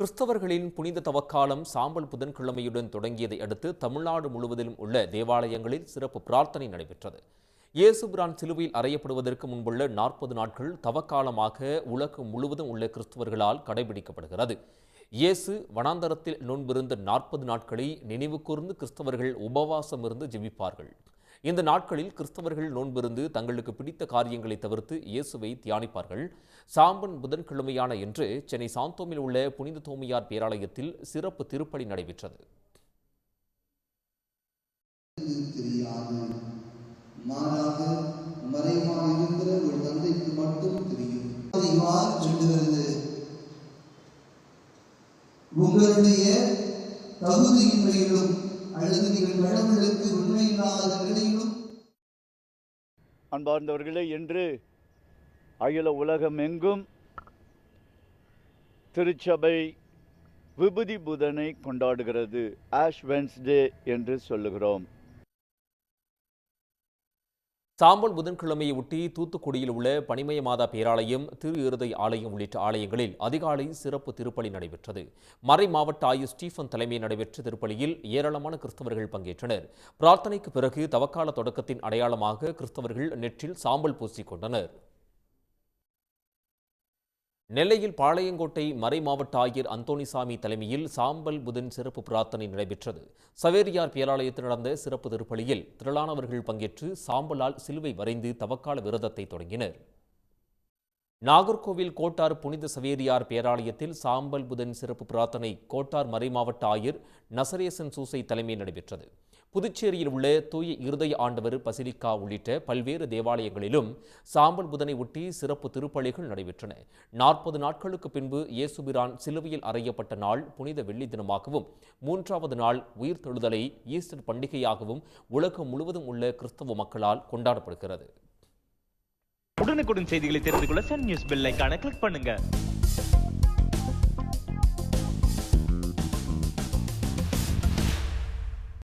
கிறிஸ்தவர்களின் புனித தவக்காலம் சாம்பல் புதன்கிழமையுடன் தொடங்கியதை அடுத்து தமிழ்நாடு முழுவதிலும் உள்ள தேவாலயங்களில் சிறப்பு பிரார்த்தனை நடைபெற்றது. இயேசுபிரான் சிலுவையில் அறையப்படுவதற்கு முன்புள்ள நாற்பது நாட்கள் தவக்காலமாக உலகம் முழுவதும் உள்ள கிறிஸ்தவர்களால் கடைபிடிக்கப்படுகிறது. இயேசு வனாந்தரத்தில் நோன்பிருந்த நாற்பது நாட்களை நினைவு கூர்ந்து கிறிஸ்தவர்கள் உபவாசம் இருந்து ஜெபிப்பார்கள். இந்த நாட்களில் கிறிஸ்தவர்கள் நோன்பிருந்து தங்களுக்கு பிடித்த காரியங்களை தவிர்த்து இயேசுவை தியானிப்பார்கள். சாம்பன் புதன்கிழமையான என்று சென்னை சாந்தோமில் உள்ள புனித தோமியார் பேராலயத்தில் சிறப்பு திருப்பலி நடைபெற்றது. உங்களுடைய தகுதியின்மையிலும் அல்லது நீங்கள் கடவுளுக்கு உண்மையில்லாத நிலையிலும் அன்பார்ந்தவர்களே என்று அகில உலகம் எங்கும் திருச்சபை விபூதி புதனை கொண்டாடுகிறது. ஆஷ் வென்ஸ்டே என்று சொல்லுகிறோம். சாம்பல் புதன்கிழமையை ஒட்டி தூத்துக்குடியில் உள்ள பனிமய மாதா பேராலயம் திரு இருதை ஆலயம் உள்ளிட்ட ஆலயங்களில் அதிகாலை சிறப்பு திருப்பலி நடைபெற்றது. மறை மாவட்ட ஆயு ஸ்டீஃபன் தலைமையில் நடைபெற்ற திருப்பலியில் ஏராளமான கிறிஸ்தவர்கள் பங்கேற்றனர். பிரார்த்தனைக்கு பிறகு தவக்கால தொடக்கத்தின் அடையாளமாக கிறிஸ்தவர்கள் நெற்றில் சாம்பல் பூசிக்கொண்டனர் நெல்லையில் பாளையங்கோட்டை மறை மாவட்ட ஆயர் அந்தோணிசாமி தலைமையில் சாம்பல் புதன் சிறப்பு பிரார்த்தனை நடைபெற்றது. சவேரியார் பேராலயத்தில் நடந்த சிறப்பு திருப்பலியில் திரளானவர்கள் பங்கேற்று சாம்பலால் சிலுவை வரைந்து தவக்கால விரதத்தை தொடங்கினர். நாகர்கோவில் கோட்டார் புனித சவேரியார் பேராலயத்தில் சாம்பல் புதன் சிறப்பு பிரார்த்தனை கோட்டார் மறைமாவட்ட ஆயர் நசரேசன் சூசை தலைமையில் நடைபெற்றது. புதுச்சேரியில் உள்ள தூய இருதய ஆண்டவர் பசிலிக்கா உள்ளிட்ட பல்வேறு தேவாலயங்களிலும் சாம்பல் புதனை ஒட்டி சிறப்பு திருப்பலிகள் நடைபெற்றன. நாற்பது நாட்களுக்கு பின்பு இயேசுபிரான் சிலுவையில் அறையப்பட்ட நாள் புனித வெள்ளி தினமாகவும் மூன்றாவது நாள் உயிர் உயிர்த்தெழுதலை ஈஸ்டர் பண்டிகையாகவும் உலகம் முழுவதும் உள்ள கிறிஸ்தவ மக்களால் கொண்டாடப்படுகிறது. உடனுக்குடன் செய்திகளை தெரிந்து கொள்ள சன் நியூஸ் பெல் கிளிக் பண்ணுங்க.